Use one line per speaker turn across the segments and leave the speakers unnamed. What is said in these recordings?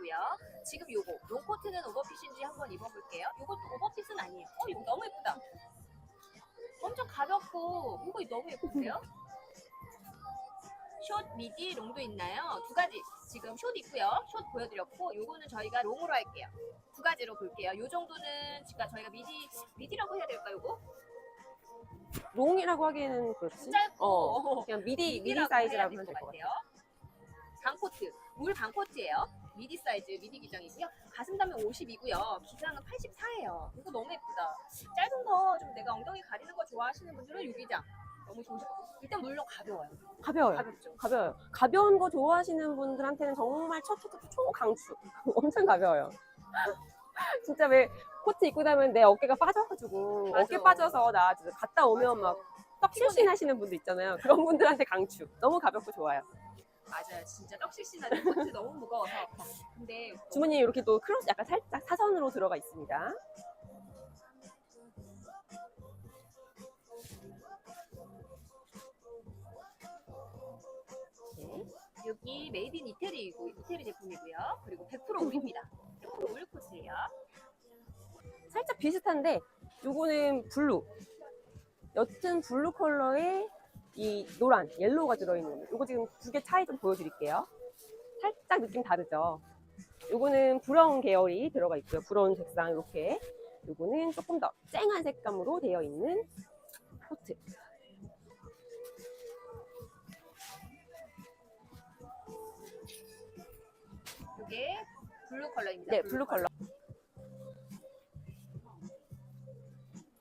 제품이고요. 지금 요거 롱코트는 오버핏인지 한번 입어볼게요. 요것도 오버핏은 아니에요. 어 이거 너무 예쁘다. 엄청 가볍고 이거 너무 예쁜데요? 숏, 미디, 롱도 있나요? 두 가지 지금 숏 있고요. 숏 보여드렸고 요거는 저희가 롱으로 할게요. 두 가지로 볼게요. 요 정도는 지금 저희가 미디 미디라고 해야 될까 요거?
롱이라고 하기에는 그렇지.
짧고
어, 그냥 미디 미디
미디라고
사이즈라고
해야
하면 될 것 같아.
같아요. 반코트, 물 반코트예요. 미디 사이즈, 미디 기장이고요. 가슴 담면 50이고요. 기장은 84예요. 이거 너무 예쁘다. 짧은 거 좀 내가 엉덩이 가리는 거 좋아하시는 분들은 이 기장 너무 좋으실 것 같아요. 일단 물론 가벼워요.
가벼워요.
가볍죠.
가벼워요. 가벼운 거 좋아하시는 분들한테는 정말 첫첫 초강추. 엄청 가벼워요. 진짜 왜 코트 입고 나면 내 어깨가 빠져가지고
맞아.
어깨 빠져서 나 진짜 갔다 오면
맞아.
막 떡 실신하시는 분들 있잖아요. 그런 분들한테 강추. 너무 가볍고 좋아요.
맞아요. 진짜 떡실신하는 코트 너무 무거워서. 근데
주머니에 이렇게 또 크로스 약간 살짝 사선으로 들어가 있습니다. 네.
여기 메이드 인 이태리이고 이태리 제품이고요. 그리고 100% 울입니다. 100%울 코트예요.
살짝 비슷한데 요거는 블루 옅은 블루 컬러에 이 노란 옐로우가 들어있는 겁니다. 요거 지금 두 개 차이 좀 보여드릴게요. 살짝 느낌 다르죠. 요거는 브라운 계열이 들어가 있고요. 브라운 색상 이렇게 요거는 조금 더 쨍한 색감으로 되어 있는 코트.
이게 블루 컬러입니다.
네, 블루 컬러.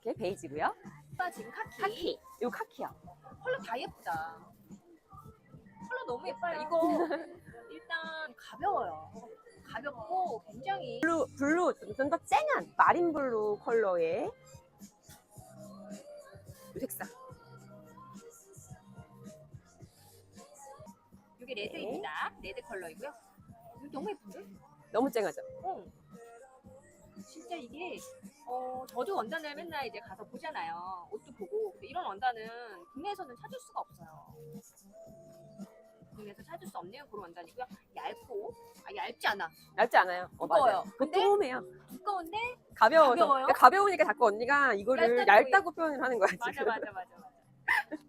이렇게 베이지고요.
지금 카키.
카키. 요 카키요.
컬러 다 예쁘다. 컬러 너무 예뻐요. 이거 일단 가벼워요. 가볍고 굉장히
블루, 블루, 좀 더 쨍한 마린 블루 컬러의 이 색상.
이게 레드입니다. 레드 컬러이고요. 이거 너무 예쁜데?
너무 쨍하죠?
어. 진짜 이게 어 저도 원단을 맨날 이제 가서 보잖아요. 옷도 보고 근데 이런 원단은 국내에서는 찾을 수가 없어요. 국내에서 찾을 수 없는 그런 원단이고요. 얇고 아 얇지 않아.
얇지 않아요. 어,
무거워요.
맞아요.
근데
도톰해요.
두꺼운데
가벼워서.
가벼워요?
그러니까 가벼우니까 자꾸 언니가 이거를
얇다고
얇다고 표현을 하는 거야,
맞아
지금.
맞아 맞아 맞아.